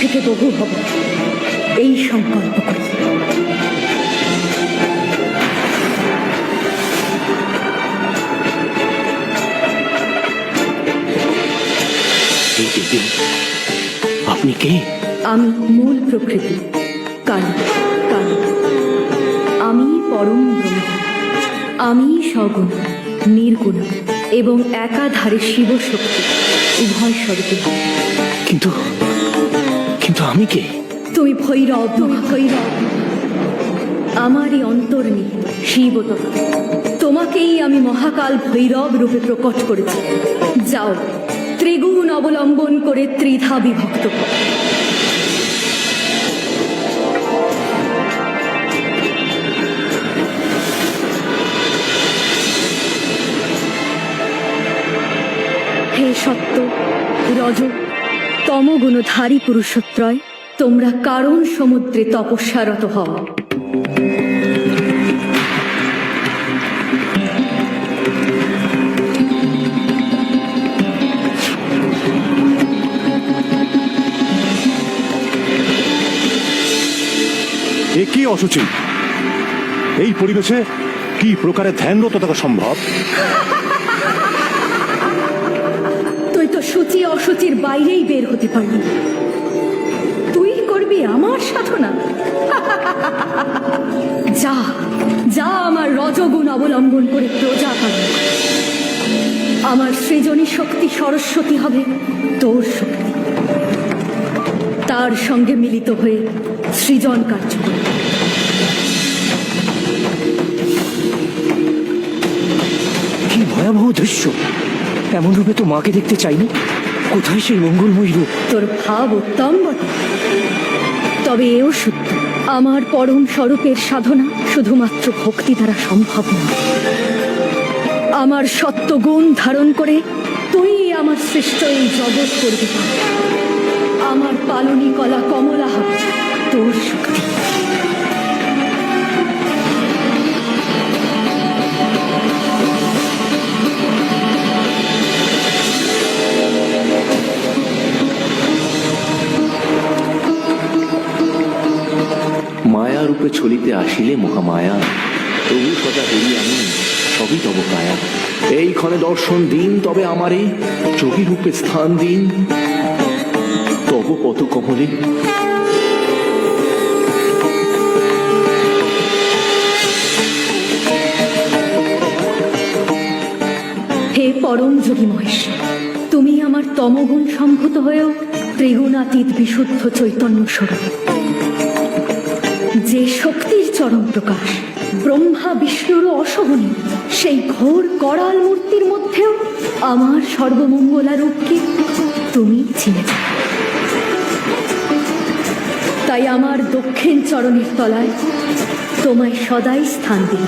থেকে বহু হব। এই সংকল্প করি। আপনি কে? আমি মূল প্রকৃতি কালী কালী। আমি পরম ব্রহ্ম। আমি সগুণ নির্গুণ এবং একাধারে শিব শক্তি উভয় স্বরূপে। কিন্তু কিন্তু আমি কে? তুমি ভৈরব তুমি ভৈরব। আমারই অন্তর্নি শিবতত্ত্ব তোমাকেই আমি মহাকাল ভৈরব রূপে প্রকট করেছি। যাও, ত্রিগুণ অবলম্বন করে ত্রিধা বিভক্ত হে সত্য, রজ তমগুণধারী পুরুষত্রয় তোমরা কারণ সমুদ্রে তপস্যারত হও। কি অসুচি? এই পরিবেশে কি প্রকারে ধ্যানরত থাকা সম্ভব? সূচি অসুচির বাইরেই বের হতে পারবি। তুই করবি আমার সাধনা। যা যা আমার রজগুণ অবলম্বন করে প্রজা কর। আমার সৃজনী শক্তি সরস্বতী হবে তোর শক্তি। তার সঙ্গে মিলিত হয়ে সৃজন কার্য কি ভয়াবহ দৃশ্য! এমন রূপে তো মাকে দেখতে চাইনি? কোথায় সেই মঙ্গলময় রূপ? তোর ভাব উত্তম বটে তবে এও সত্য আমার পরম স্বরূপের সাধনা শুধুমাত্র ভক্তি দ্বারা সম্ভব নয়। আমার সত্য গুণ ধারণ করে তুই আমার সৃষ্ট এই জগৎ করবি। আমার পালনী কলা কমলা হবে তোর শক্তি। মায়া রূপে চলিতে আসিলে মহামায়া। তবু সদা হই আমি সবই তব কায়া। এই ক্ষণে দর্শন দিন, তবে আমারে যোগী রূপে স্থান দিন। তব পত কমলে। হে পরম যোগী মহেশ, তুমি আমার তমগুণ সম্ভূত হয়েও ত্রিগুণাতীত বিশুদ্ধ চৈতন্য স্বরূপ। যে শক্তির চরম প্রকাশ, ব্রহ্মা, বিষ্ণুর অসহনীয়, সেই ঘোর করাল মূর্তির মধ্যেও আমার সর্বমঙ্গলা রূপকে তুমি চিনে তাই আমার দক্ষিণ চরণের তলায় তোমায় সদাই স্থান দিই